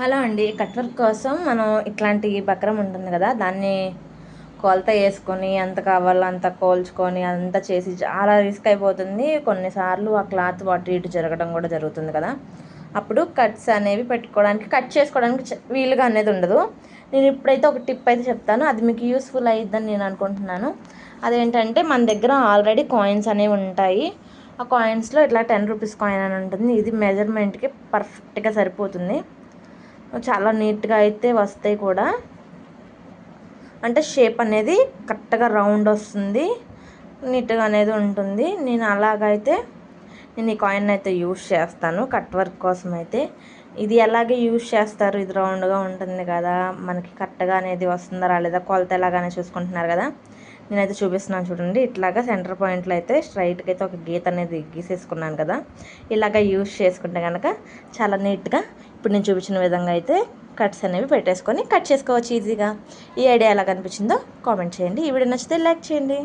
Hello అండి. Cut work కోసం మనం ఇట్లాంటి బక్రం ఉంటుంది కదా దాన్ని కొలత వేసుకొని ఎంత కావాలో అంత కోల్చుకొని అంతా చేసి చాలా రిస్క్ అయిపోతుంది. కొన్నిసార్లు ఆ క్లాత్ అటు ఇటు జరగడం కూడా జరుగుతుంది కదా. అప్పుడు కట్స్ అనేవి పెట్టుకోవడానికి కట్ చేసుకోవడానికి చ- వీలుగా అనేది ఉండదు. నేను ఇప్పుడైతే ఒక టిప్ అయితే చెప్తాను. అది మీకు యూస్ఫుల్ అయ్యిద్దని నేను అనుకుంటున్నాను. అదేంటంటే మన దగ్గర ఆల్రెడీ కాయిన్స్ అనేవి ఉంటాయి. ఆ కాయిన్స్లో ఇట్లా టెన్ రూపీస్ కాయిన్ అని ఉంటుంది. ఇది మెజర్మెంట్కి పర్ఫెక్ట్గా సరిపోతుంది. చాలా నీట్గా అయితే వస్తాయి కూడా. అంటే షేప్ అనేది కరెక్ట్గా రౌండ్ వస్తుంది. నీట్గా అనేది ఉంటుంది. నేను అలాగైతే నేను ఈ కాయిన్ అయితే యూస్ చేస్తాను. కట్ వర్క్ కోసం అయితే. ఇది ఎలాగే యూస్ చేస్తారు? ఇది రౌండ్గా ఉంటుంది కదా. మనకి కరెక్ట్గా అనేది వస్తుందా? రాలేదా? కొలత ఎలాగానే చూసుకుంటున్నారు కదా. నేనైతే చూపిస్తున్నాను చూడండి. ఇట్లాగా సెంటర్ పాయింట్లో అయితే స్ట్రైట్గా అయితే ఒక గీత అనేది గీసేసుకున్నాను కదా. ఇలాగ యూజ్ చేసుకుంటే కనుక చాలా నీట్గా ఇప్పుడు నేను చూపించిన విధంగా అయితే కట్స్ అనేవి పెట్టేసుకొని కట్ చేసుకోవచ్చు ఈజీగా. ఈ ఐడియా ఎలా కనిపించిందో కామెంట్ చేయండి. ఈ వీడియో నచ్చితే లైక్ చేయండి.